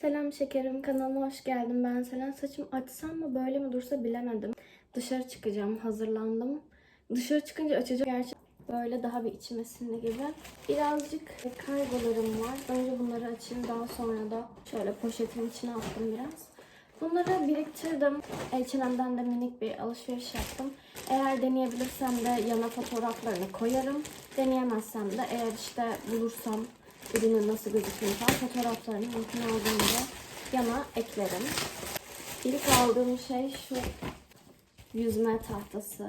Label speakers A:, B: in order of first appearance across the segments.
A: Selam şekerim kanalıma hoş geldin. Ben Selen. Saçım açsam mı böyle mi dursa bilemedim. Dışarı çıkacağım. Hazırlandım. Dışarı çıkınca açacağım. Gerçi böyle daha bir içime sindi gibi. Birazcık kargolarım var. Önce bunları açayım. Daha sonra da şöyle poşetin içine attım biraz. Bunları biriktirdim. H&M'den de minik bir alışveriş yaptım. Eğer deneyebilirsem de yana fotoğraflarını koyarım. Deneyemezsem de eğer işte bulursam ürünün nasıl falan fotoğraflarını mümkün olduğunca yana eklerim. İlk aldığım şey şu yüzme tahtası.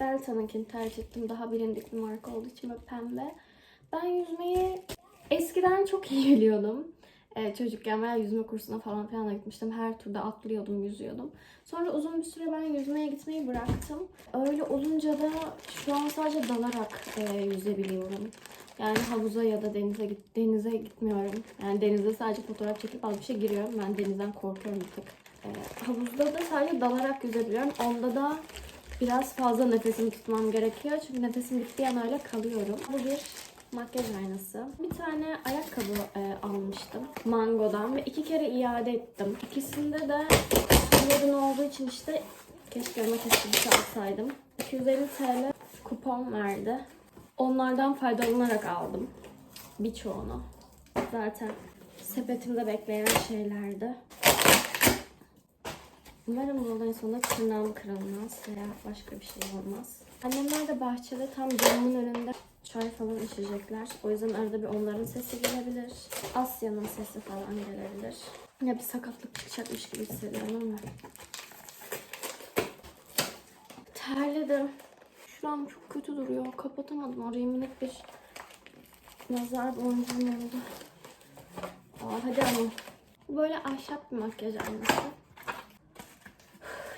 A: Delta'nınkini tercih ettim. Daha bilindik bir marka olduğu için böyle pembe. Ben yüzmeyi eskiden çok iyi biliyordum. Ee, çocukken ben yüzme kursuna falan filan da gitmiştim. Her turda atlıyordum, yüzüyordum. Sonra uzun bir süre ben yüzmeye gitmeyi bıraktım. Öyle olunca da şu an sadece dalarak e, yüzebiliyorum. Yani havuza ya da denize git denize gitmiyorum. Yani denize sadece fotoğraf çekip az bir şey giriyorum. Ben denizden korkuyorum bir. Ee, havuzda da sadece dalarak yüzebiliyorum. Onda da biraz fazla nefesimi tutmam gerekiyor. Çünkü nefesim bittiği an öyle kalıyorum. Bu bir makyaj aynası. Bir tane ayakkabı e, almıştım Mango'dan ve iki kere iade ettim. İkisinde de yarın olduğu için işte keşke ona kesinlikle alsaydım. 250 TL kupon verdi. Onlardan faydalanarak aldım. Birçoğunu. Zaten sepetimde bekleyen şeylerdi. Umarım olayın sonunda tırnağım kırılmaz veya başka bir şey olmaz. Annemler de bahçede tam camımın önünde çay falan içecekler. O yüzden arada bir onların sesi gelebilir. Asya'nın sesi falan gelebilir. Ya bir sakatlık çıkacakmış gibi hissediyorum ama. Terledim. Şuram çok kötü duruyor. Kapatamadım. Oraya minik bir nazar boncuğum oldu. Aa, hadi ama. Bu böyle ahşap bir makyaj aynası.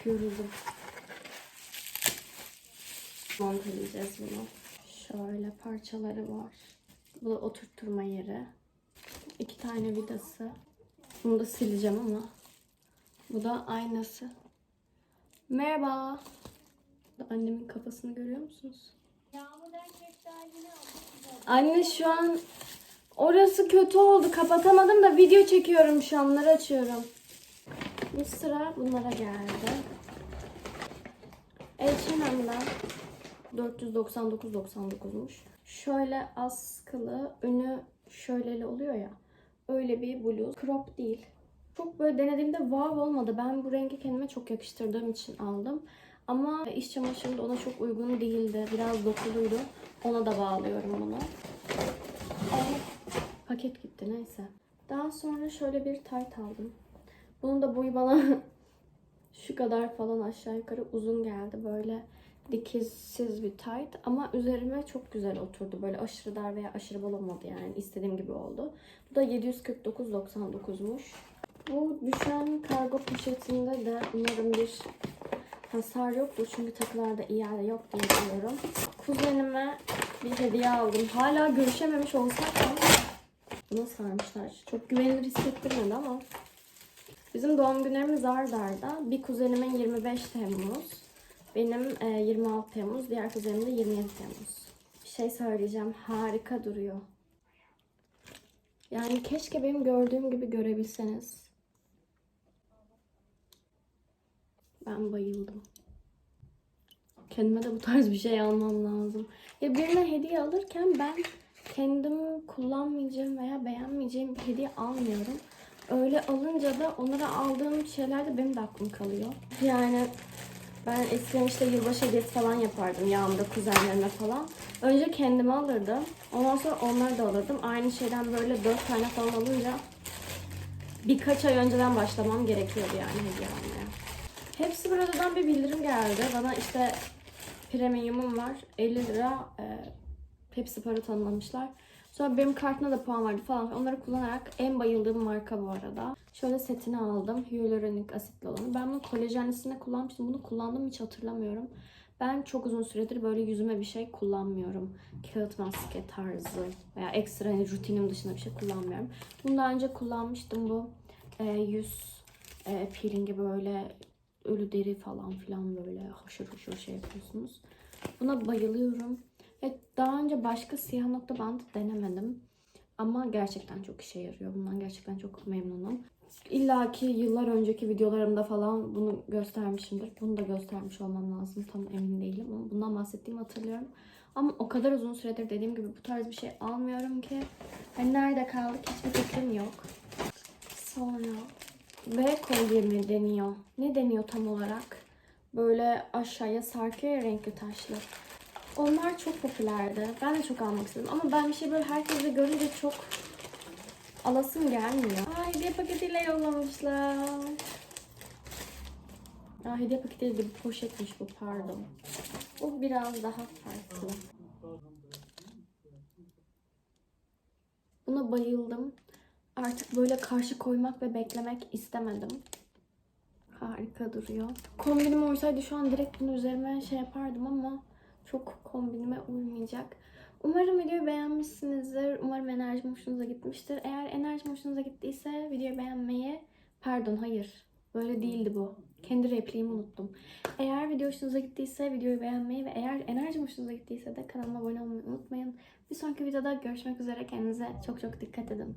A: Yoruldum. Monteleyeceğiz bunu. Şöyle parçaları var. Bu da oturtturma yeri. İki tane vidası. Bunu da sileceğim ama. Bu da aynası. Merhaba. Annemin kafasını görüyor musunuz? Anne şu an orası kötü oldu. Kapatamadım da video çekiyorum şu an. Bunları açıyorum. Bu sıra bunlara geldi. H&M'den 499.99'muş. Şöyle askılı, önü şöyleli oluyor ya. Öyle bir bluz. Crop değil. Çok böyle denediğimde wow olmadı. Ben bu rengi kendime çok yakıştırdığım için aldım. Ama iş çamaşırında ona çok uygun değildi. Biraz dokuluydu. Ona da bağlıyorum bunu. Evet. Paket gitti neyse. Daha sonra şöyle bir tayt aldım. Bunun da boyu bana şu kadar falan aşağı yukarı uzun geldi. Böyle dikizsiz bir tayt ama üzerime çok güzel oturdu. Böyle aşırı dar veya aşırı bol olmadı yani istediğim gibi oldu. Bu da 749.99'muş. Bu düşen kargo poşetinde de umarım bir hasar yoktur çünkü takılarda iade yok diye biliyorum. Kuzenime bir hediye aldım. Hala görüşememiş olsak da buna sarmışlar. Çok güvenilir hissettirmedi ama Bizim doğum günlerimiz ard arda. Bir kuzenimin 25 Temmuz, benim e, 26 Temmuz, diğer kuzenimin de 27 Temmuz. Bir şey söyleyeceğim, harika duruyor. Yani keşke benim gördüğüm gibi görebilseniz. Ben bayıldım. Kendime de bu tarz bir şey almam lazım. Ya birine hediye alırken ben kendim kullanmayacağım veya beğenmeyeceğim bir hediye almıyorum. Öyle alınca da onlara aldığım şeyler de benim de aklım kalıyor. Yani ben eskiden işte yılbaşı hediyesi falan yapardım yağımda kuzenlerime falan. Önce kendime alırdım. Ondan sonra onları da alırdım. Aynı şeyden böyle dört tane falan alınca birkaç ay önceden başlamam gerekiyordu yani hediye almaya. Hepsi buradan bir bildirim geldi. Bana işte premiumum var. 50 lira e, hepsi para tanımlamışlar. Sonra benim kartına da puan vardı falan. Onları kullanarak en bayıldığım marka bu arada. Şöyle setini aldım. Hyaluronik asitli olanı. Ben bunu kolajenlisinde kullanmıştım. Bunu kullandım hiç hatırlamıyorum. Ben çok uzun süredir böyle yüzüme bir şey kullanmıyorum. Kağıt maske tarzı veya ekstra hani rutinim dışında bir şey kullanmıyorum. Bunu daha önce kullanmıştım bu e, yüz e, peelingi böyle ölü deri falan filan böyle hoşur hoşur şey yapıyorsunuz. Buna bayılıyorum. Ve daha önce başka siyah nokta bandı denemedim. Ama gerçekten çok işe yarıyor. Bundan gerçekten çok memnunum. İlla ki yıllar önceki videolarımda falan bunu göstermişimdir. Bunu da göstermiş olmam lazım. Tam emin değilim ama bundan bahsettiğimi hatırlıyorum. Ama o kadar uzun süredir dediğim gibi bu tarz bir şey almıyorum ki. Hani nerede kaldık hiçbir fikrim yok. Sonra V kolyemi deniyor. Ne deniyor tam olarak? Böyle aşağıya sarkıyor renkli taşlı. Onlar çok popülerdi. Ben de çok almak istedim. Ama ben bir şey böyle herkese görünce çok alasım gelmiyor. Aa, hediye paketiyle yollamışlar. Aa, hediye paketi değil de poşetmiş bu pardon. Bu biraz daha farklı. Buna bayıldım. Artık böyle karşı koymak ve beklemek istemedim. Harika duruyor. Kombinim olsaydı şu an direkt bunu üzerime şey yapardım ama çok kombinime uymayacak. Umarım videoyu beğenmişsinizdir. Umarım enerjim hoşunuza gitmiştir. Eğer enerjim hoşunuza gittiyse videoyu beğenmeyi... Pardon hayır. Böyle değildi bu. Kendi repliğimi unuttum. Eğer video hoşunuza gittiyse videoyu beğenmeyi ve eğer enerjim hoşunuza gittiyse de kanalıma abone olmayı unutmayın. Bir sonraki videoda görüşmek üzere. Kendinize çok çok dikkat edin.